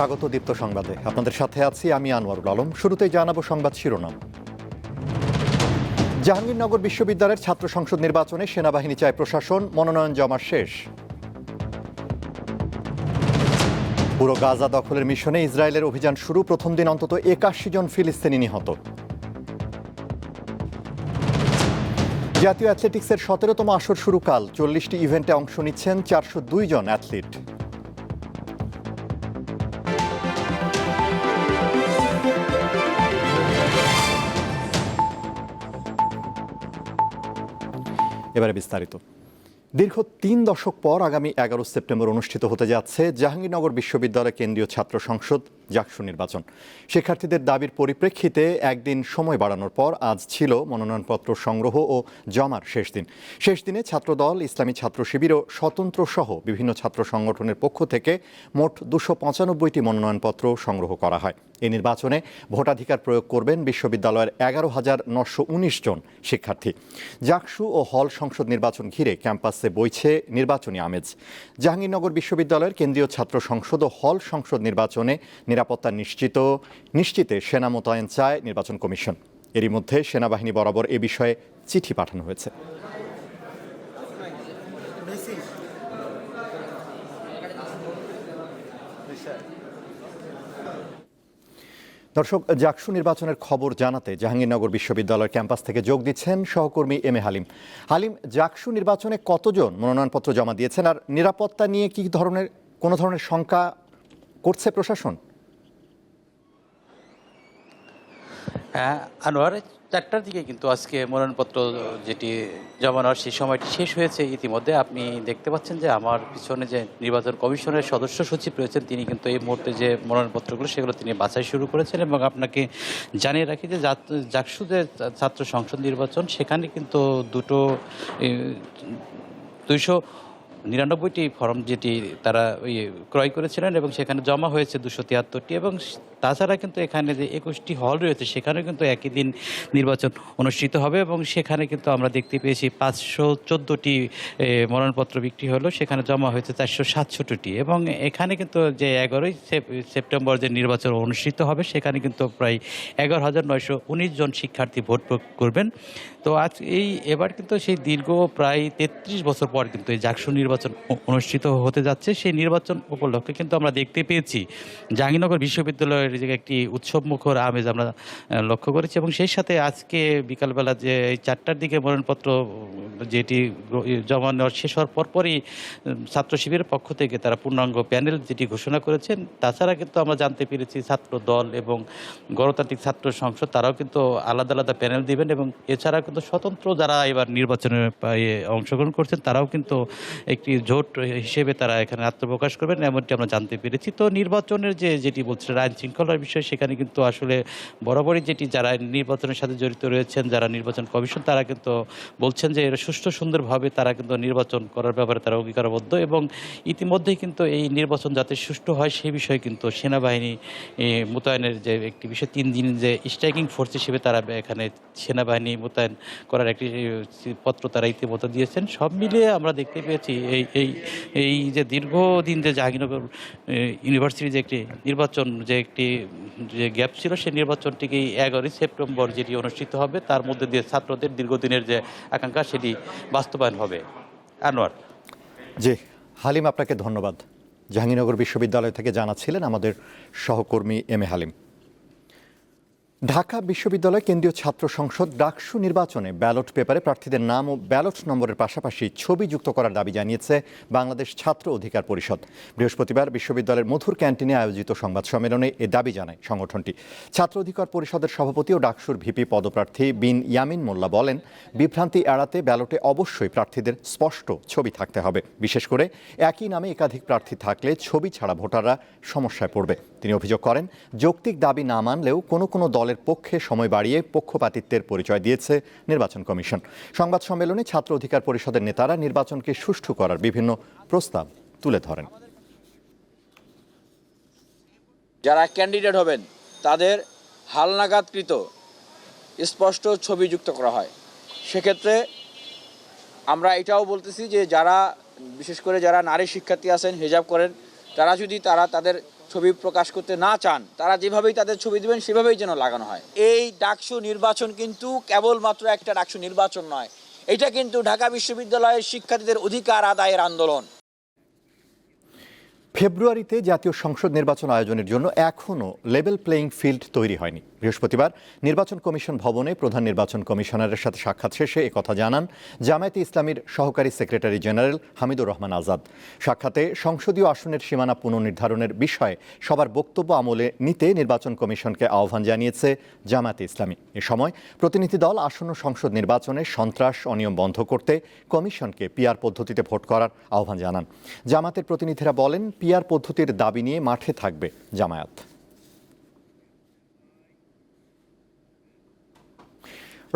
স্বাগত দীপ্ত সংবাদে। আপনাদের সাথে আছি আমি আনোয়ারুল আলম। শুরুতেই জানাব সংবাদ শিরোনাম। জাহাঙ্গীরনগর বিশ্ববিদ্যালয়ের ছাত্র সংসদ নির্বাচনে সেনাবাহিনী চায় প্রশাসন, মনোনয়ন জমা শেষ। পুরো গাজা দখলের মিশনে ইসরায়েলের অভিযান শুরু, প্রথম দিন অন্তত একাশি জন ফিলিস্তিনি নিহত। জাতীয় অ্যাথলেটিক্সের সতেরোতম আসর শুরু কাল। চল্লিশটি ইভেন্টে অংশ নিচ্ছেন চারশো দুই জন অ্যাথলিট। এবারে বিস্তারিত। দীর্ঘ তিন দশক পর আগামী এগারো সেপ্টেম্বর অনুষ্ঠিত হতে যাচ্ছে জাহাঙ্গীরনগর বিশ্ববিদ্যালয় কেন্দ্রীয় ছাত্র সংসদ। জাকসু নির্বাচন। শিক্ষার্থীদের দাবির পরিপ্রেক্ষিতে একদিন সময় বাড়ানোর পর আজ ছিল মনোনয়নপত্র সংগ্রহ ও জমার শেষ দিন। শেষ দিনে ছাত্রদল, ইসলামী ছাত্র শিবির ও স্বতন্ত্র সহ বিভিন্ন ছাত্র সংগঠনের পক্ষ থেকে মোট দুশো পঁচানব্বইটি মনোনয়নপত্র সংগ্রহ করা হয়। এই নির্বাচনে ভোটাধিকার প্রয়োগ করবেন বিশ্ববিদ্যালয়ের এগারো হাজার নশো উনিশ জন শিক্ষার্থী। জাকসু ও হল সংসদ নির্বাচন ঘিরে ক্যাম্পাসে বইছে নির্বাচনী আমেজ। জাহাঙ্গীরনগর বিশ্ববিদ্যালয়ের কেন্দ্রীয় ছাত্র সংসদ ও হল সংসদ নির্বাচনে নিরাপত্তা নিশ্চিত, নিশ্চিতে সেনা মোতায়েন চায় নির্বাচন কমিশন। এরই মধ্যে সেনাবাহিনী বরাবর এ বিষয়ে চিঠি পাঠানো হয়েছে। দর্শক, জাকসু নির্বাচনের খবর জানাতে জাহাঙ্গীরনগর বিশ্ববিদ্যালয়ের ক্যাম্পাস থেকে যোগ দিচ্ছেন সহকর্মী এম এ হালিম। হালিম, জাকসু নির্বাচনে কতজন মনোনয়নপত্র জমা দিয়েছেন আর নিরাপত্তা নিয়ে কি ধরনের, কোনো ধরনের শঙ্কা করছে প্রশাসন? হ্যাঁ আনোয়ার, চারটার দিকে কিন্তু আজকে মনোনয়নপত্র যেটি জমানোর সেই সময়টি শেষ হয়েছে। ইতিমধ্যে আপনি দেখতে পাচ্ছেন যে আমার পিছনে যে নির্বাচন কমিশনের সদস্য সচিব রয়েছেন, তিনি কিন্তু এই মুহূর্তে যে মনোনয়নপত্রগুলো, সেগুলো তিনি বাছাই শুরু করেছেন এবং আপনাকে জানিয়ে রাখি যে জাত- জাকসু যে ছাত্র সংসদ নির্বাচন, সেখানে কিন্তু দুটো দুইশো নিরানব্বইটি ফর্ম যেটি তারা ওই ক্রয় করেছিলেন এবং সেখানে জমা হয়েছে দুশো তিয়াত্তরটি এবং তাছাড়া কিন্তু এখানে যে একুশটি হল রয়েছে, সেখানেও কিন্তু একই দিন নির্বাচন অনুষ্ঠিত হবে এবং সেখানে কিন্তু আমরা দেখতে পেয়েছি পাঁচশো চোদ্দোটি মনোনয়নপত্র বিক্রি হলো। সেখানে জমা হয়েছে চারশো সাতষট্টিটি এবং এখানে কিন্তু যে এগারোই সেপ- সেপ্টেম্বর যে নির্বাচন অনুষ্ঠিত হবে, সেখানে কিন্তু প্রায় এগারো হাজার নয়শো উনিশ জন শিক্ষার্থী ভোট করবেন। তো আজ এই, এবার কিন্তু সেই দীর্ঘ প্রায় তেত্রিশ বছর পর কিন্তু এই জাকসু নির্বাচন অনুষ্ঠিত হতে যাচ্ছে। সেই নির্বাচন উপলক্ষে কিন্তু আমরা দেখতে পেয়েছি জাহাঙ্গীরনগর বিশ্ববিদ্যালয়ের যে একটি উৎসবমুখর আমেজ আমরা লক্ষ্য করেছি এবং সেই সাথে আজকে বিকালবেলা যে এই চারটার দিকে মনোনয়নপত্র, যেটি জমা নেওয়ার শেষ হওয়ার পরপরই ছাত্র শিবিরের পক্ষ থেকে তারা পূর্ণাঙ্গ প্যানেল যেটি ঘোষণা করেছেন, তাছাড়া কিন্তু আমরা জানতে পেরেছি ছাত্র দল এবং গণতান্ত্রিক ছাত্র সংসদ, তারাও কিন্তু আলাদা আলাদা প্যানেল দিবেন এবং এছাড়া কিন্তু স্বতন্ত্র যারা এবার নির্বাচনে অংশগ্রহণ করছেন, তারাও কিন্তু একটি জোট হিসেবে তারা এখানে আত্মপ্রকাশ করবেন, এমনটি আমরা জানতে পেরেছি। তো নির্বাচনের যে, যেটি বলছে আইন শৃঙ্খলার বিষয় সেখানে কিন্তু আসলে বরাবরই যেটি যারা নির্বাচনের সাথে জড়িত রয়েছেন যারা নির্বাচন কমিশন তারা কিন্তু বলছেন যে এরা সুষ্ঠু সুন্দরভাবে তারা কিন্তু নির্বাচন করার ব্যাপারে তারা অঙ্গীকারবদ্ধ এবং ইতিমধ্যেই কিন্তু এই নির্বাচন যাতে সুষ্ঠু হয় সেই বিষয়ে কিন্তু সেনাবাহিনী মোতায়েনের যে একটি বিষয় তিন দিন যে স্ট্রাইকিং ফোর্স হিসেবে তারা এখানে সেনাবাহিনী মোতায়েন করার একটি পত্র তারা ইতিমধ্যে দিয়েছেন। সব মিলিয়ে আমরা দেখতে পেয়েছি এই এই এই যে দীর্ঘদিন যে জাহাঙ্গীরনগর এ, ইউনিভার্সিটির যে একটি নির্বাচন যে একটি যে গ্যাপ ছিল সেই নির্বাচনটিকে এগারোই সেপ্টেম্বর যেটি অনুষ্ঠিত হবে, তার মধ্যে দিয়ে ছাত্রদের দীর্ঘদিনের যে আকাঙ্ক্ষা সেটি বাস্তবায়ন হবে। আনোয়ার। জি, হালিম, আপনাকে ধন্যবাদ। জাহাঙ্গীরনগর বিশ্ববিদ্যালয় থেকে জানাচ্ছিলেন আমাদের সহকর্মী এম এ হালিম। ঢাকা বিশ্ববিদ্যালয় কেন্দ্রীয় ছাত্র সংসদ ডাকসু নির্বাচনে ব্যালট পেপারে প্রার্থীদের নাম ও ব্যালট নম্বরের পাশাপাশি ছবি যুক্ত করার দাবি জানিয়েছে বাংলাদেশ ছাত্র অধিকার পরিষদ। বৃহস্পতিবার বিশ্ববিদ্যালয়ের মধুর ক্যান্টিনে আয়োজিত সংবাদ সম্মেলনে এ দাবি জানায় সংগঠনটি। ছাত্র অধিকার পরিষদের সভাপতি ও ডাকসুর ভিপি পদপ্রার্থী বিন ইয়ামিন মোল্লা বলেন, বিভ্রান্তি এড়াতে ব্যালটে অবশ্যই প্রার্থীদের স্পষ্ট ছবি থাকতে হবে। বিশেষ করে একই নামে একাধিক প্রার্থী থাকলে ছবি ছাড়া ভোটাররা সমস্যায় পড়বে। তিনি অভিযোগ করেন, যৌক্তিক দাবি না মানলেও কোনো কোনো দলের পক্ষে সময় বাড়িয়ে পক্ষপাতিত্বের পরিচয় দিয়েছে নির্বাচন কমিশন। সংবাদ সম্মেলনে ছাত্র অধিকার পরিষদের নেতারা নির্বাচনকে সুষ্ঠু করার বিভিন্ন প্রস্তাব তুলে ধরেন। যারা ক্যান্ডিডেট হবেন, তাদের হালনাগাদকৃত স্পষ্ট ছবি যুক্ত করা হয়। সেক্ষেত্রে আমরা এটাও বলতেছি যে যারা, বিশেষ করে যারা নারী শিক্ষার্থী আছেন, হিজাব করেন, তারা যদি তারা তাদের ছবি প্রকাশ করতে না চান, তারা যেভাবেই তাদের ছবি দেবেন, সেভাবেই যেন লাগানো হয়। এই ডাকসু নির্বাচন কিন্তু কেবলমাত্র একটা ডাকসু নির্বাচন নয়, এটা কিন্তু ঢাকা বিশ্ববিদ্যালয়ের শিক্ষার্থীদের অধিকার আদায়ের আন্দোলন। ফেব্রুয়ারিতে জাতীয় সংসদ নির্বাচন আয়োজনের জন্য এখনও লেভেল প্লেয়িং ফিল্ড তৈরি হয়নি। বৃহস্পতিবার নির্বাচন কমিশন ভবনে প্রধান নির্বাচন কমিশনারের সাথে সাক্ষাৎ শেষে একথা জানান জামায়াতে ইসলামীর সহকারী সেক্রেটারি জেনারেল হামিদুর রহমান আজাদ। সাক্ষাতে সংসদীয় আসনের সীমানা পুনর্নির্ধারণের বিষয়ে সবার বক্তব্য আমলে নিতে নির্বাচন কমিশনকে আহ্বান জানিয়েছে জামায়াতে ইসলামী। এ সময় প্রতিনিধি দল আসন্ন সংসদ নির্বাচনে সন্ত্রাস, অনিয়ম বন্ধ করতে কমিশনকে পিআর পদ্ধতিতে ভোট করার আহ্বান জানান। জামাতের প্রতিনিধিরা বলেন, পিআর পদ্ধতির দাবি নিয়ে মাঠে থাকবে জামায়াত।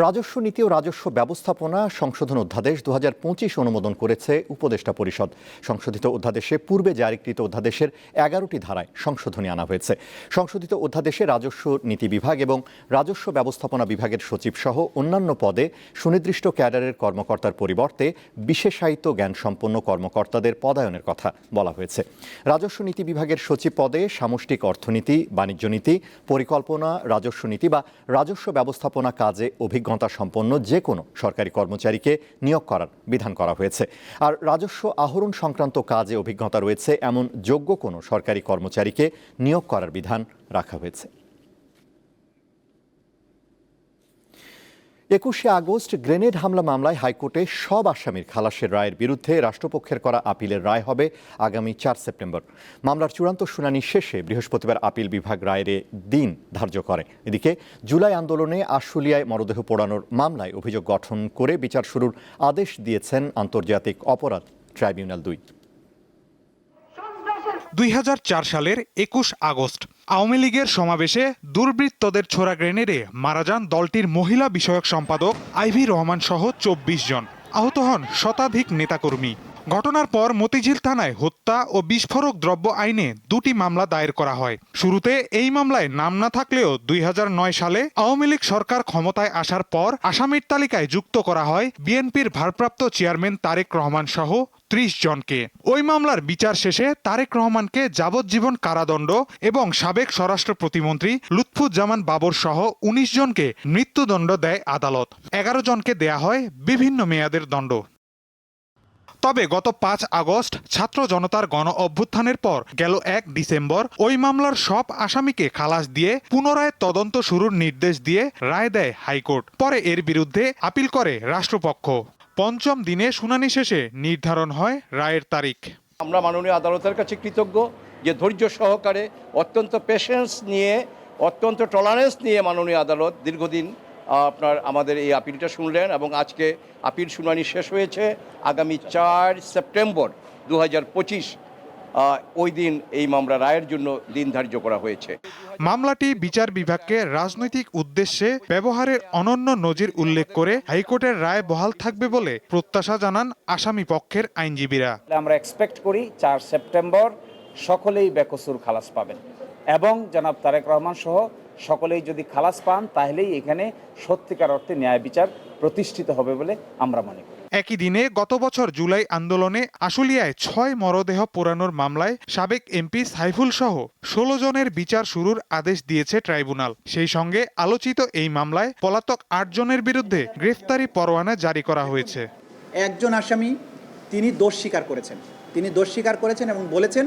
রাজস্ব নীতি ও রাজস্ব ব্যবস্থাপনা সংশোধন অধ্যাদেশ দু হাজার পঁচিশ অনুমোদন করেছে উপদেষ্টা পরিষদ। সংশোধিত অধ্যাদেশে পূর্বে জারিকৃত অধ্যাদেশের এগারোটি ধারায় সংশোধনী আনা হয়েছে। সংশোধিত অধ্যাদেশে রাজস্ব নীতি বিভাগ এবং রাজস্ব ব্যবস্থাপনা বিভাগের সচিব সহ অন্যান্য পদে সুনির্দিষ্ট ক্যাডারের কর্মকর্তার পরিবর্তে বিশেষায়িত জ্ঞানসম্পন্ন কর্মকর্তাদের পদায়নের কথা বলা হয়েছে। রাজস্ব নীতি বিভাগের সচিব পদে সামষ্টিক অর্থনীতি, বাণিজ্য নীতি, পরিকল্পনা, রাজস্ব নীতি বা রাজস্ব ব্যবস্থাপনা কাজে অভিজ্ঞতা সম্পন্ন যে কোনো সরকারি কর্মচারীকে নিয়োগ করার বিধান করা হয়েছে। আর রাজস্ব আহরণ সংক্রান্ত কাজে অভিজ্ঞতা রয়েছে, এমন যোগ্য কোনো সরকারি কর্মচারীকে নিয়োগ করার বিধান রাখা হয়েছে। একুশে আগস্ট গ্রেনেড হামলা মামলায় হাইকোর্টে সব আসামির খালাসের রায়ের বিরুদ্ধে রাষ্ট্রপক্ষের করা আপিলের রায় হবে আগামী চার সেপ্টেম্বর। মামলার চূড়ান্ত শুনানি শেষে বৃহস্পতিবার আপিল বিভাগ রায়ের দিন ধার্য করে। এদিকে জুলাই আন্দোলনে আশুলিয়ায় মরদেহ পোড়ানোর মামলায় অভিযোগ গঠন করে বিচার শুরুর আদেশ দিয়েছেন আন্তর্জাতিক অপরাধ ট্রাইব্যুনাল দুই। দুই হাজার চার সালের একুশ আগস্ট, আওয়ামী লীগের সমাবেশে দুর্বৃত্তদের ছোড়া গ্রেনেডে মারা যান দলটির মহিলা বিষয়ক সম্পাদক আইভি রহমান সহ চব্বিশ জন। আহত হন শতাধিক নেতাকর্মী। ঘটনার পর মতিঝিল থানায় হত্যা ও বিস্ফোরক দ্রব্য আইনে দুটি মামলা দায়ের করা হয়। শুরুতে এই মামলায় নাম না থাকলেও দুই হাজার নয় সালে আওয়ামী লীগ সরকার ক্ষমতায় আসার পর আসামির তালিকায় যুক্ত করা হয় বিএনপির ভারপ্রাপ্ত চেয়ারম্যান তারেক রহমান সহ ত্রিশ জনকে। ওই মামলার বিচার শেষে তারেক রহমানকে যাবজ্জীবন কারাদণ্ড এবং সাবেক স্বরাষ্ট্র প্রতিমন্ত্রী লুৎফুজ্জামান বাবর সহ উনিশ জনকে মৃত্যুদণ্ড দেয় আদালত। এগারো জনকে দেয়া হয় বিভিন্ন মেয়াদের দণ্ড। তবে গত পাঁচ আগস্ট ছাত্র জনতার গণ অভ্যুত্থানের পর গেল এক ডিসেম্বর। ওই মামলার সব আসামিকে খালাস দিয়ে পুনরায় তদন্ত শুরুর নির্দেশ দিয়ে রায় দেয় হাইকোর্ট। পরে এর বিরুদ্ধে আপিল করে রাষ্ট্রপক্ষ। পঞ্চম দিনে শুনানি শেষে নির্ধারণ হয় রায়ের তারিখ। আমরা মাননীয় আদালতের কাছে কৃতজ্ঞ যে ধৈর্য সহকারে অত্যন্ত পেশেন্স নিয়ে, অত্যন্ত টলারেন্স নিয়ে মাননীয় আদালত দীর্ঘদিন আপনার আমাদের এই আপিলটা শুনলেন এবং আজকে আপিল শুনানি শেষ হয়েছে আগামী চার সেপ্টেম্বর দু হাজার পঁচিশ। ওই দিন এই মামলা রায়ের জন্য দিন ধার্য করা হয়েছে। মামলাটি বিচার বিভাগকে রাজনৈতিক উদ্দেশ্যে ব্যবহারের অনন্য নজির উল্লেখ করে হাইকোর্টের রায় বহাল থাকবে বলে প্রত্যাশা জানান আসামি পক্ষের আইনজীবীরা। আমরা এক্সপেক্ট করি চার সেপ্টেম্বর সকলেই বেকসুর খালাস পাবেন এবং জনাব তারেক রহমান সহ সকলেই যদি খালাস পান তাহলেই এখানে সত্যিকার অর্থে ন্যায় বিচার প্রতিষ্ঠিত হবে বলে আমরা মনে করি। একই দিনে গত বছর জুলাই আন্দোলনে আশুলিয়ায় ছয় মরদেহ পোড়ানোর মামলায় সাবেক এমপি সাইফুল সহ ষোলো জনের বিচার শুরুর আদেশ দিয়েছে ট্রাইব্যুনাল। সেই সঙ্গে আলোচিত এই মামলায় পলাতক আট জনের বিরুদ্ধে গ্রেফতারি পরোয়ানা জারি করা হয়েছে। একজন আসামি, তিনি দোষ স্বীকার করেছেন। তিনি দোষ স্বীকার করেছেন এবং বলেছেন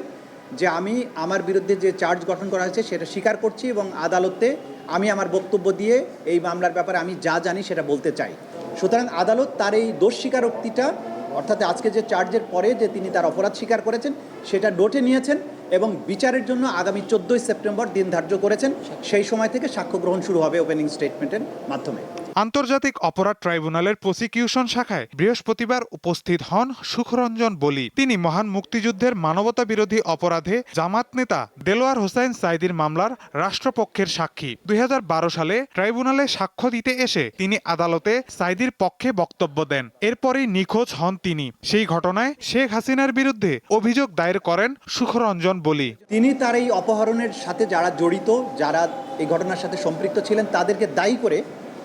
যে আমি আমার বিরুদ্ধে যে চার্জ গঠন করা হয়েছে সেটা স্বীকার করছি এবং আদালতে আমি আমার বক্তব্য দিয়ে এই মামলার ব্যাপারে আমি যা জানি সেটা বলতে চাই। সুতরাং আদালত তার এই দোষ স্বীকারোক্তিটা, অর্থাৎ আজকে যে চার্জের পরে যে তিনি তার অপরাধ স্বীকার করেছেন, সেটা নোটে নিয়েছেন এবং বিচারের জন্য আগামী চোদ্দোই সেপ্টেম্বর দিন ধার্য করেছেন। সেই সময় থেকে সাক্ষ্য গ্রহণ শুরু হবে ওপেনিং স্টেটমেন্টের মাধ্যমে। আন্তর্জাতিক অপরাধ ট্রাইব্যুনালের প্রসিকিউশন শাখায় বৃহস্পতিবার উপস্থিত হন সুখরঞ্জন বলি। তিনি মহান মুক্তিযুদ্ধের মানবতা বিরোধী অপরাধে জামাত নেতা দেলোয়ার হোসেন সাইদির মামলার রাষ্ট্রপক্ষের সাক্ষী। দুই হাজার বারো সালে ট্রাইব্যুনালে সাক্ষ্য দিতে এসে তিনি আদালতে সাইদির পক্ষে বক্তব্য দেন। এরপরই নিখোঁজ হন তিনি। সেই ঘটনায় শেখ হাসিনার বিরুদ্ধে অভিযোগ দায়ের করেন সুখরঞ্জন বলি। তিনি তার এই অপহরণের সাথে যারা জড়িত, যারা এই ঘটনার সাথে সম্পৃক্ত ছিলেন, তাদেরকে দায়ী করে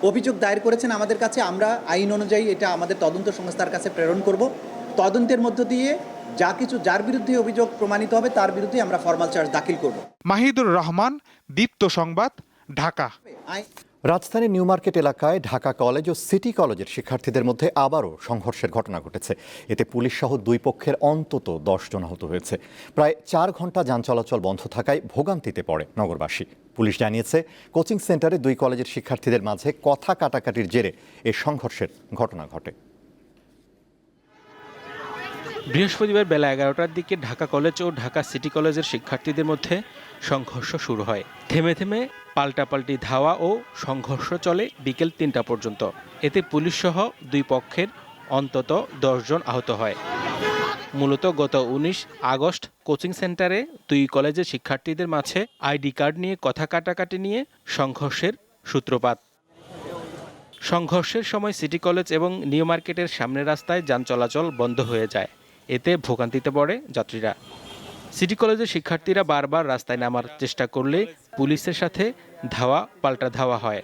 অভিযোগ দায়ের করেছেন আমাদের কাছে আমরা আইন অনুযায়ী এটা আমাদের তদন্ত সংস্থার কাছে প্রেরণ করব। তদন্তের মধ্য দিয়ে যা কিছু যার বিরুদ্ধে অভিযোগ প্রমাণিত হবে তার বিরুদ্ধে আমরা ফর্মাল চার্জ দাখিল করব। মাহিদুর রহমান দীপ্ত সংবাদ ঢাকা। আইন রাজধানীর নিউ মার্কেট এলাকায় ঢাকা কলেজ ও সিটি কলেজের শিক্ষার্থীদের মধ্যে আবারও সংঘর্ষের ঘটনা ঘটেছে। এতে পুলিশ সহ দুই পক্ষের অন্তত দশ জন আহত হয়েছে। প্রায় চার ঘণ্টা যান চলাচল বন্ধ থাকায় ভোগান্তিতে পড়ে নগরবাসী। পুলিশ জানিয়েছে, কোচিং সেন্টারে দুই কলেজের শিক্ষার্থীদের মাঝে কথা কাটাকাটির জেরে এ সংঘর্ষের ঘটনা ঘটে। বৃহস্পতিবার বেলা এগারোটার দিকে ঢাকা কলেজ ও ঢাকা সিটি কলেজের শিক্ষার্থীদের মধ্যে সংঘর্ষ শুরু হয়। থেমে থেমে পাল্টাপাল্টি ধাওয়া ও সংঘর্ষ চলে বিকেল তিনটা পর্যন্ত। এতে পুলিশসহ দুই পক্ষের অন্তত জন আহত হয়। মূলত গত উনিশ আগস্ট কোচিং সেন্টারে দুই কলেজের শিক্ষার্থীদের মাঝে আইডি কার্ড নিয়ে কথা কাটাকাটি নিয়ে সংঘর্ষের সূত্রপাত। সংঘর্ষের সময় সিটি কলেজ এবং নিউ মার্কেটের সামনের রাস্তায় যান চলাচল বন্ধ হয়ে যায়। এতে ভোগান্তিতে পড়ে যাত্রীরা। সিটি কলেজের শিক্ষার্থীরা বারবার রাস্তায় নামার চেষ্টা করলে পুলিশের সাথে ধাওয়া, পাল্টা ধাওয়া হয়।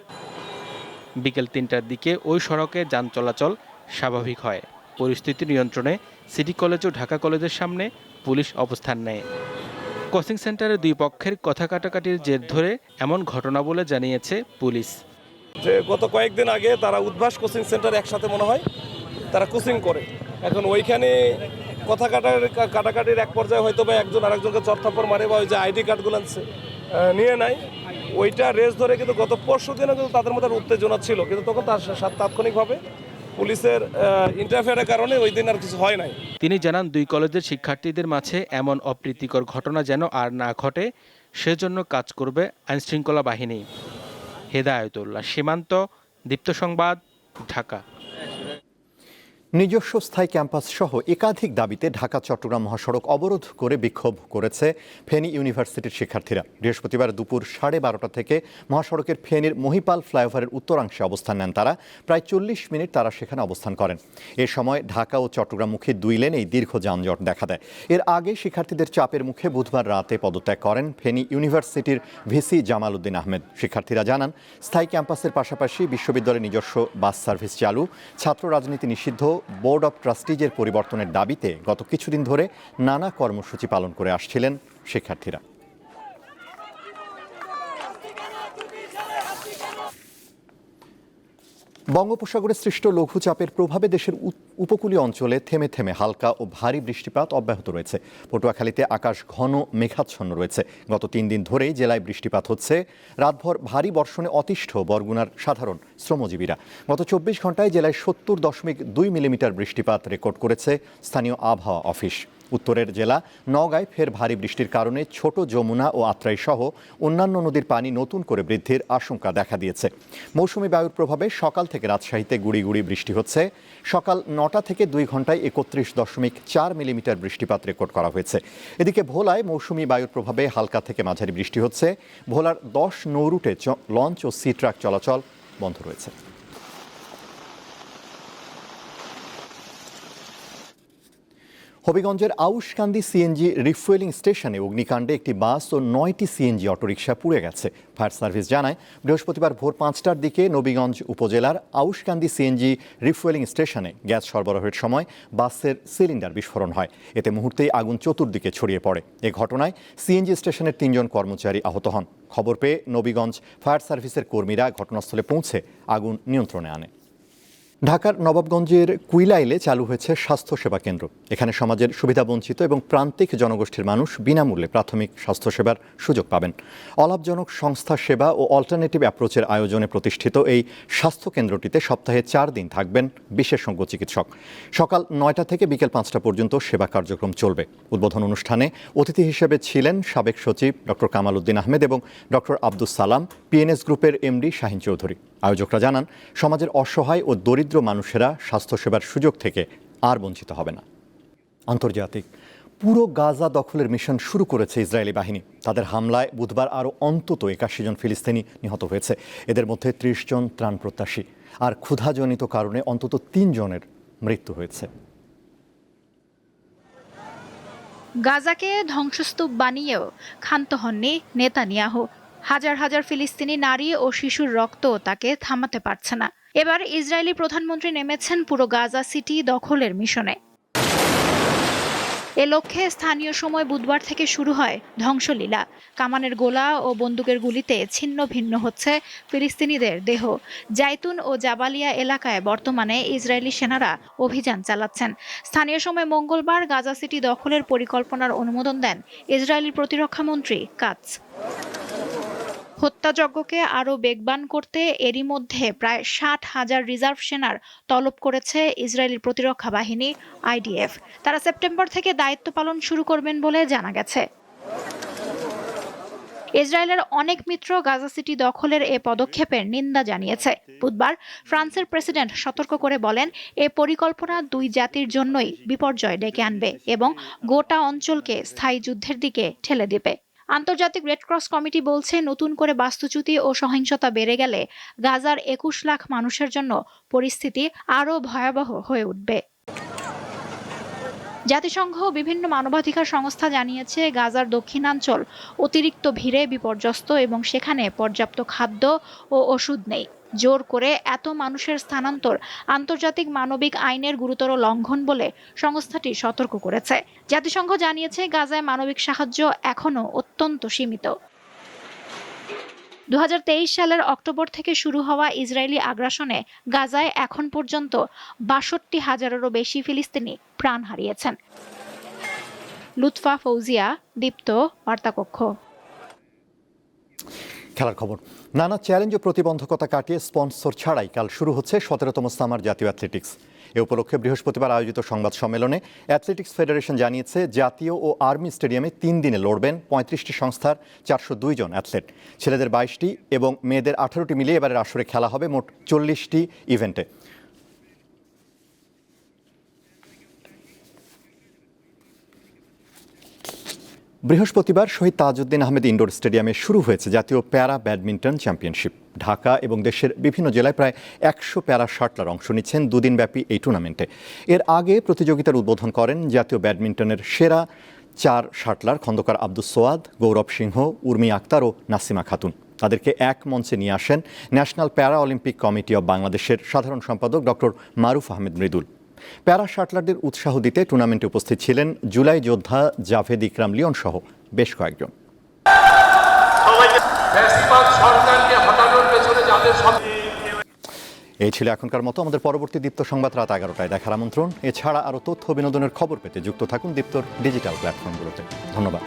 বিকেল তিনটার দিকে ওই সড়কে যান চলাচল স্বাভাবিক হয়। পরিস্থিতি নিয়ন্ত্রণে সিটি কলেজ ও ঢাকা কলেজের সামনে পুলিশ অবস্থান নেয়। কোচিং সেন্টারে দুই পক্ষের কথা কাটাকাটির জের ধরে এমন ঘটনা বলে জানিয়েছে পুলিশ। যে গত কয়েকদিন আগে তারা উদ্ভাস কোচিং সেন্টার একসাথে মনে হয়, তারা কোচিং করে। এখন ওইখানে কথা কাটার কাটাকাটির এক পর্যায়ে হয়তো বা একজন আরেকজনকে চরথাপ্পর মারে বা ওই যে আইডি কার্ডগুলো নিয়ে নাই। ওইটা রেস ধরে কিন্তু গত পরশু দিনও কিন্তু তাদের মধ্যে উত্তেজনা ছিল, কিন্তু তখন তার তাৎক্ষণিকভাবে পুলিশের ইন্টারফেয়ারের কারণে ওই দিন আর কিছু হয় নাই। তিনি জানান, দুই কলেজের শিক্ষার্থীদের মাঝে এমন অপ্রীতিকর ঘটনা যেন আর না ঘটে, সেজন্য কাজ করবে আইনশৃঙ্খলা বাহিনী। হেদায়তুল্লাহ। সীমান্ত, দীপ্ত সংবাদ, ঢাকা। নিজস্ব স্থায়ী ক্যাম্পাস সহ একাধিক দাবিতে ঢাকা, চট্টগ্রাম মহাসড়ক অবরোধ করে বিক্ষোভ করেছে ফেনী ইউনিভার্সিটির শিক্ষার্থীরা। বৃহস্পতিবার দুপুর সাড়ে বারোটা থেকে মহাসড়কের ফেনীর মহিপাল ফ্লাইওভারের উত্তরাংশে অবস্থান নেন তারা। প্রায় চল্লিশ মিনিট তারা সেখানে অবস্থান করেন। এ সময় ঢাকা ও চট্টগ্রাম চট্টগ্রামমুখী দুই লেনেই দীর্ঘ যানজট দেখা দেয়। এর আগে শিক্ষার্থীদের চাপের মুখে বুধবার রাতে পদত্যাগ করেন ফেনী ইউনিভার্সিটির ভিসি জামাল উদ্দিন আহমেদ। শিক্ষার্থীরা জানান, স্থায়ী ক্যাম্পাসের পাশাপাশি বিশ্ববিদ্যালয়ের নিজস্ব বাস সার্ভিস চালু। ছাত্র রাজনীতি নিষিদ্ধ বোর্ড অব ট্রাস্টিজের পরিবর্তনের দাবিতে গত কিছুদিন ধরে নানা কর্মসূচি পালন করে আসছিলেন শিক্ষার্থীরা। বঙ্গোপসাগরে সৃষ্ট লঘুচাপের প্রভাবে দেশের উপকূলীয় অঞ্চলে থেমে থেমে হালকা ও ভারী বৃষ্টিপাত অব্যাহত রয়েছে। পটুয়াখালীতে আকাশ ঘন মেঘাচ্ছন্ন রয়েছে। গত তিন দিন ধরেই জেলায় বৃষ্টিপাত হচ্ছে। রাতভর ভারী বর্ষণে অতিষ্ঠ বরগুনার সাধারণ শ্রমজীবীরা। গত চব্বিশ ঘন্টায় জেলায় সত্তর দশমিক দুই মিলিমিটার বৃষ্টিপাত রেকর্ড করেছে স্থানীয় আবহাওয়া অফিস। উত্তরের জেলা। নওগাঁয় ফের ভারী বৃষ্টির কারণে ছোট যমুনা ও আত্রাই সহ অন্যান্য নদীর পানি নতুন করে বৃদ্ধির আশঙ্কা দেখা দিয়েছে। মৌসুমি বায়ুর প্রভাবে সকাল থেকে রাজশাহীতে গুড়ি গুড়ি বৃষ্টি হচ্ছে। সকাল নটা থেকে দুই ঘন্টায় একত্রিশ দশমিক চার মিলিমিটার বৃষ্টিপাত রেকর্ড করা হয়েছে। এদিকে ভোলায় মৌসুমি বায়ুর প্রভাবে হালকা থেকে মাঝারি বৃষ্টি হচ্ছে। ভোলার দশ নৌরুটে লঞ্চ ও সি ট্রাক চলাচল বন্ধ রয়েছে। হবিগঞ্জের আউশকান্দি সিএনজি রিফুয়েলিং স্টেশনে অগ্নিকাণ্ডে একটি বাস ও নয়টি সিএনজি অটোরিকশা পুড়ে গেছে। ফায়ার সার্ভিস জানায়, বৃহস্পতিবার ভোর পাঁচটার দিকে নবীগঞ্জ উপজেলার আউশকান্দি সিএনজি রিফুয়েলিং স্টেশনে গ্যাস সরবরাহের সময় বাসের সিলিন্ডার বিস্ফোরণ হয়। এতে মুহূর্তেই আগুন চতুর্দিকে ছড়িয়ে পড়ে। এ ঘটনায় সিএনজি স্টেশনের তিনজন কর্মচারী আহত হন। খবর পেয়ে নবীগঞ্জ ফায়ার সার্ভিসের কর্মীরা ঘটনাস্থলে পৌঁছে আগুন নিয়ন্ত্রণে আনে। ঢাকার নবাবগঞ্জের কুইলাইলে চালু হয়েছে স্বাস্থ্যসেবা কেন্দ্র। এখানে সমাজের সুবিধাবঞ্চিত এবং প্রান্তিক জনগোষ্ঠীর মানুষ বিনামূল্যে প্রাথমিক স্বাস্থ্যসেবার সুযোগ পাবেন। অলাভজনক সংস্থা সেবা ও অল্টারনেটিভ অ্যাপ্রোচের আয়োজনে প্রতিষ্ঠিত এই স্বাস্থ্য কেন্দ্রটিতে সপ্তাহে চার দিন থাকবেন বিশেষজ্ঞ চিকিৎসক। সকাল নয়টা থেকে বিকেল পাঁচটা পর্যন্ত সেবা কার্যক্রম চলবে। উদ্বোধন অনুষ্ঠানে অতিথি হিসেবে ছিলেন সাবেক সচিব ডক্টর কামাল উদ্দিন আহমেদ এবং ডক্টর আব্দুল সালাম পিএনএস গ্রুপের এমডি শাহিন চৌধুরী। আয়োজকরা জানান, সমাজের অসহায় ও দরিদ্র মানুষেরা স্বাস্থ্যসেবার সুযোগ থেকে আর বঞ্চিত হবে না। আন্তর্জাতিক পুরো গাজা দখলের মিশন শুরু করেছে ইসরায়েলি বাহিনী। তাদের হামলায় বুধবার আরও অন্তত একাশি জন ফিলিস্তিনি নিহত হয়েছে। এদের মধ্যে ত্রিশ জন ত্রাণ প্রত্যাশী। আর ক্ষুধাজনিত কারণে অন্তত তিন জনের মৃত্যু হয়েছে। গাজাকে ধ্বংসস্তূপ বানিয়েও ক্ষান্ত হননি নেতানিয়াহু। হাজার হাজার ফিলিস্তিনি নারী ও শিশুর রক্ত তাকে থামাতে পারছে না। এবার ইসরায়েলি প্রধানমন্ত্রী নেমেছেন পুরো গাজা সিটি দখলের মিশনে। এ লক্ষ্যে স্থানীয় সময় বুধবার থেকে শুরু হয় ধ্বংসলীলা। কামানের গোলা ও বন্দুকের গুলিতে ছিন্ন ভিন্ন হচ্ছে ফিলিস্তিনিদের দেহ। জাইতুন ও জাবালিয়া এলাকায় বর্তমানে ইসরায়েলি সেনারা অভিযান চালাচ্ছেন। স্থানীয় সময় মঙ্গলবার গাজা সিটি দখলের পরিকল্পনার অনুমোদন দেন ইসরায়েলি প্রতিরক্ষামন্ত্রী কাতস হত্যাযজ্ঞকে আরও বেগবান করতে এরই মধ্যে প্রায় ষাট হাজার রিজার্ভ সেনার তলব করেছে ইসরায়েলি প্রতিরক্ষা বাহিনী, আইডিএফ। তারা সেপ্টেম্বর থেকে দায়িত্ব পালন শুরু করবেন বলে জানা গেছে। ইসরায়েলের অনেক মিত্র গাজা সিটি দখলের এ পদক্ষেপের নিন্দা জানিয়েছে। বুধবার ফ্রান্সের প্রেসিডেন্ট সতর্ক করে বলেন, এ পরিকল্পনা দুই জাতির জন্যই বিপর্যয় ডেকে আনবে এবং গোটা অঞ্চলকে স্থায়ী যুদ্ধের দিকে ঠেলে দেবে। আন্তর্জাতিক রেডক্রস কমিটি বলছে, নতুন করে বাস্তুচ্যুতি ও সহিংসতা বেড়ে গেলে গাজার একুশ লাখ মানুষের জন্য পরিস্থিতি আরও ভয়াবহ হয়ে উঠবে। জাতিসংঘ বিভিন্ন মানবাধিকার সংস্থা জানিয়েছে, গাজার দক্ষিণাঞ্চল অতিরিক্ত ভিড়ে বিপর্যস্ত এবং সেখানে পর্যাপ্ত খাদ্য ও ওষুধ নেই। জোর করে এত মানুষের স্থানান্তর আন্তর্জাতিক মানবিক আইনের গুরুতর লঙ্ঘন বলে সংস্থাটি সতর্ক করেছে। জাতিসংঘ জানিয়েছে, গাজায় মানবিক সাহায্য এখনও অত্যন্ত সীমিত। দু হাজার তেইশ সালের অক্টোবর থেকে শুরু হওয়া ইসরায়েলি আগ্রাসনে গাজায় এখন পর্যন্ত বাষট্টি হাজারেরও বেশি ফিলিস্তিনি প্রাণ হারিয়েছেন। লুৎফা ফৌজিয়া, দীপ্ত বার্তাকক্ষ। খেলার খবর। নানা চ্যালেঞ্জ ও প্রতিবন্ধকতা কাটিয়ে স্পন্সর ছাড়াই কাল শুরু হচ্ছে সতেরোতম সামার জাতীয় অ্যাথলেটিক্স। এ উপলক্ষে বৃহস্পতিবার আয়োজিত সংবাদ সম্মেলনে অ্যাথলেটিক্স ফেডারেশন জানিয়েছে, জাতীয় ও আর্মি স্টেডিয়ামে তিন দিনে লড়বেন পঁয়ত্রিশটি সংস্থার চারশো দুই জন অ্যাথলেট। ছেলেদের বাইশটি এবং মেয়েদের আঠারোটি মিলিয়ে এবারের আসরে খেলা হবে মোট চল্লিশটি ইভেন্টে। বৃহস্পতিবার শহীদ তাজউদ্দিন আহমেদ ইনডোর স্টেডিয়ামে শুরু হয়েছে জাতীয় প্যারা ব্যাডমিন্টন চ্যাম্পিয়নশিপ। ঢাকা এবং দেশের বিভিন্ন জেলায় প্রায় একশো প্যারা শাটলার অংশ নিচ্ছেন দুদিনব্যাপী এই টুর্নামেন্টে। এর আগে প্রতিযোগিতার উদ্বোধন করেন জাতীয় ব্যাডমিন্টনের সেরা চার শাটলার খন্দকার আব্দুস সোয়াদ, গৌরব সিংহ, উর্মি আক্তার ও নাসিমা খাতুন। তাদেরকে এক মঞ্চে নিয়ে আসেন ন্যাশনাল প্যারা অলিম্পিক কমিটি অব বাংলাদেশের সাধারণ সম্পাদক ডক্টর মারুফ আহমেদ মৃদুল। প্যারা শাটলারদের উৎসাহ দিতে টুর্নামেন্টে উপস্থিত ছিলেন জুলাই যোদ্ধা জাভেদ ইকরাম লিওন সহ বেশ কয়েকজন। এই ছিল এখনকার মতো। আমাদের পরবর্তী দীপ্ত সংবাদ রাত এগারোটায় দেখার আমন্ত্রণ। এছাড়া আরও তথ্য বিনোদনের খবর পেতে যুক্ত থাকুন দীপ্তর ডিজিটাল প্ল্যাটফর্মগুলোতে। ধন্যবাদ।